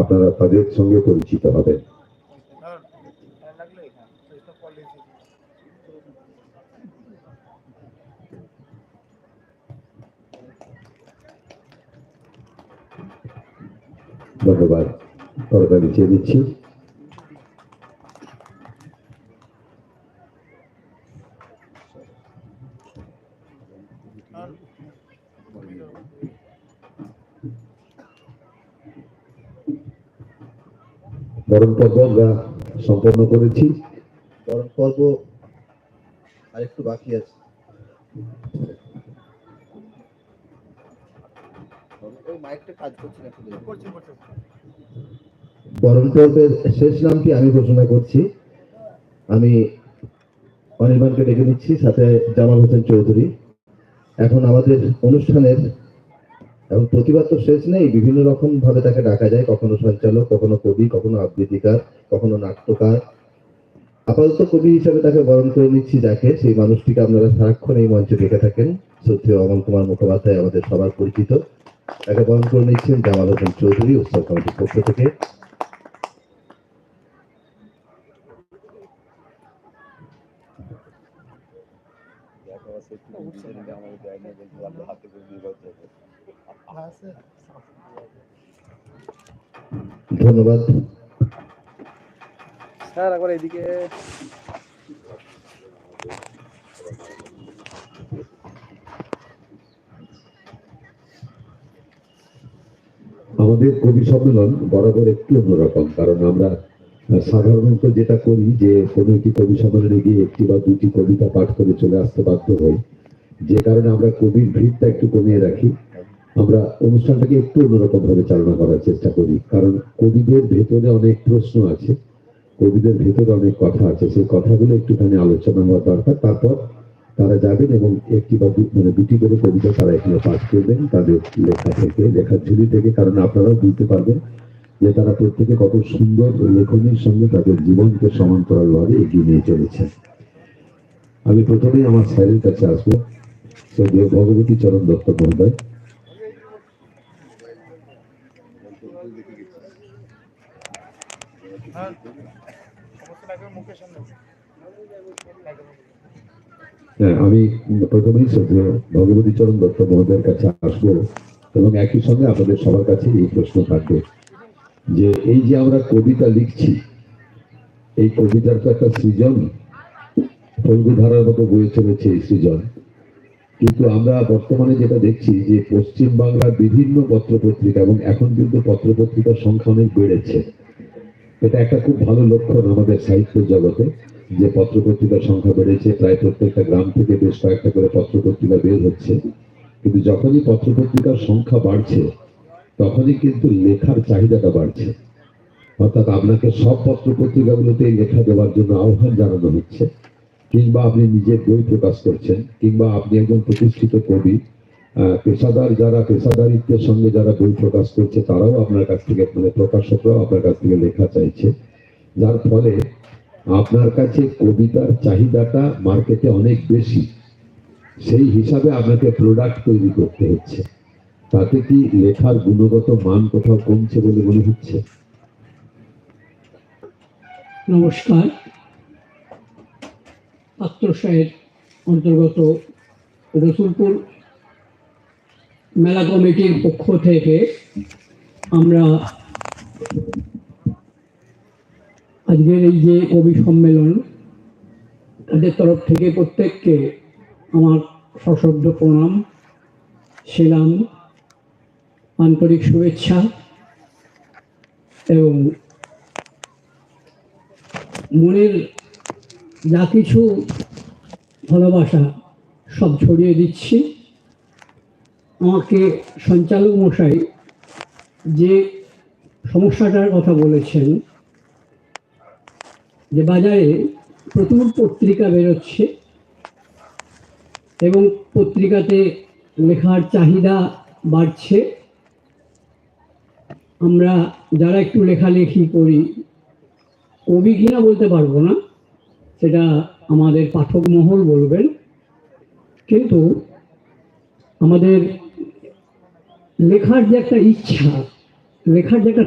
আপনারা তাদের সঙ্গে পরিচিত হবেন। ধন্যবাদ। করতা লিখিয়ে দিচ্ছি। বরণ পর্ব আমরা সম্পন্ন করেছি। বরণ পর্ব আরেকটু বাকি আছে। বরণ পর্বের শেষ নামটি আমি ঘোষণা করছি। আমি অনির্বাণকে ডেকে নিচ্ছি সাথে জামাল হোসেন চৌধুরী। এখন আমাদের অনুষ্ঠানের এখন প্রতিবাদ তো শেষ নেই। বিভিন্ন রকম ভাবে তাকে ডাকা যায়। কখনো সঞ্চালক, কখনো কবি, কখনো আবৃত্তিকার, কখনো নাট্যকার। আপাতত কবি হিসাবে তাকে বরণ করে নিচ্ছি যাকে। সেই মানুষটিকে আপনারা সারাক্ষণ এই মঞ্চে দেখে থাকেন। শ্রদ্ধেয় অমল কুমার মুখোপাধ্যায় আমাদের সবার পরিচিত। তাকে বরণ করে নিচ্ছেন জামাল হোসেন চৌধুরী, উৎসব কমিটির পক্ষ থেকে। ধন্যবাদ। স্যার একবার এদিকে আমাদের কবি সম্মেলন বরাবর একটু অন্যরকম কারণ আমরা সাধারণত যেটা করি যে কোনো একটি কবি সম্মেলনে গিয়ে একটি বা দুটি কবিতা পাঠ করে চলে আসতে বাধ্য হই। যে কারণে আমরা কবির ভিড়টা একটু কমিয়ে রাখি। আমরা অনুষ্ঠানটাকে একটু অন্যরকম ভাবে চালনা করার চেষ্টা করি। কারণ কবিদের ভেতরে অনেক প্রশ্ন আছে। কবিদের ভেতরে অনেক কথা আছে। সেই কথাগুলো একটুখানি আলোচনা হওয়া দরকার। তারপর তারা যাবেন এবং একটি বা মানে দুটি করে কবিতা তারা এখানে পাঠ করবেন। তাদের লেখা থেকে, লেখার ঝুলি থেকে। কারণ আপনারাও বুঝতে পারবেন যে তারা প্রত্যেকে কত সুন্দর লেখনীর সঙ্গে তাদের জীবনকে সমান্তরালভাবে এগিয়ে নিয়ে চলেছেন। আমি প্রথমেই আমার স্যারের কাছে আসব। সৌদি ভগবতী চরণ দত্ত মহোদয়। হ্যাঁ আমি প্রথমেই ভগবতী চরণ দত্ত মহোদয়ের কাছে আসব এবং একই সঙ্গে আপনাদের সবার কাছে এই প্রশ্ন থাকবে যে এই যে আমরা কবিতা লিখছি, এই কবিতার তো একটা সৃজন ফল্গুধারার মতো বয়ে চলেছে এই সৃজন। কিন্তু আমরা বর্তমানে যেটা দেখছি যে পশ্চিম বাংলার বিভিন্ন পত্রপত্রিকা এবং এখন কিন্তু পত্রপত্রিকার সংখ্যা অনেক বেড়েছে। এটা একটা খুব ভালো লক্ষণ আমাদের সাহিত্য জগতে যে পত্রপত্রিকার সংখ্যা বেড়েছে, প্রায় প্রত্যেকটা গ্রাম থেকে বেশ কয়েকটা করে পত্রপত্রিকা বের হচ্ছে। কিন্তু যখনই পত্রপত্রিকার সংখ্যা বাড়ছে, তখনই কিন্তু লেখার চাহিদাটা বাড়ছে। অর্থাৎ আপনাকে সব পত্রপত্রিকাগুলোতে লেখা দেওয়ার জন্য আহ্বান জানানো হচ্ছে। কিংবা আপনি নিজে বই প্রকাশ করছেন, কিংবা আপনি একজন প্রতিষ্ঠিত কবি পেশাদার যারা পেশাদারিত্বের সঙ্গে যারা বই প্রকাশ করছে, তারাও আপনার কাছ থেকে মানে প্রকাশকরাও আপনার কাছ থেকে লেখা চাইছে। যার ফলে আপনার কাছে কবিতার চাহিদাটা মার্কেটে অনেক বেশি। সেই হিসাবে আপনাকে প্রোডাক্ট তৈরি করতে হচ্ছে। তাতে কি লেখার গুণগত মান কোথাও কমছে বলে মনে হচ্ছে? নমস্কার। পাত্রসাহের অন্তর্গত রসুলপুর মেলা কমিটির পক্ষ থেকে আমরা আজকের এই যে কবি সম্মেলন, তাদের তরফ থেকে প্রত্যেককে আমার সশব্দ প্রণাম, সেলাম, আন্তরিক শুভেচ্ছা এবং মনের যা কিছু ভালোবাসা সব ছড়িয়ে দিচ্ছি। আমাকে সঞ্চালক মশাই যে সমস্যাটার কথা বলেছেন, যে বাজারে প্রচুর পত্রিকা বেরোচ্ছে এবং পত্রিকাতে লেখার চাহিদা বাড়ছে। আমরা যারা একটু লেখালেখি করি, কবি কিনা বলতে পারব না। সেটা আমাদের পাঠক মহল বলবেন। কিন্তু আমাদের লেখার যে একটা ইচ্ছা লেখার যে একটা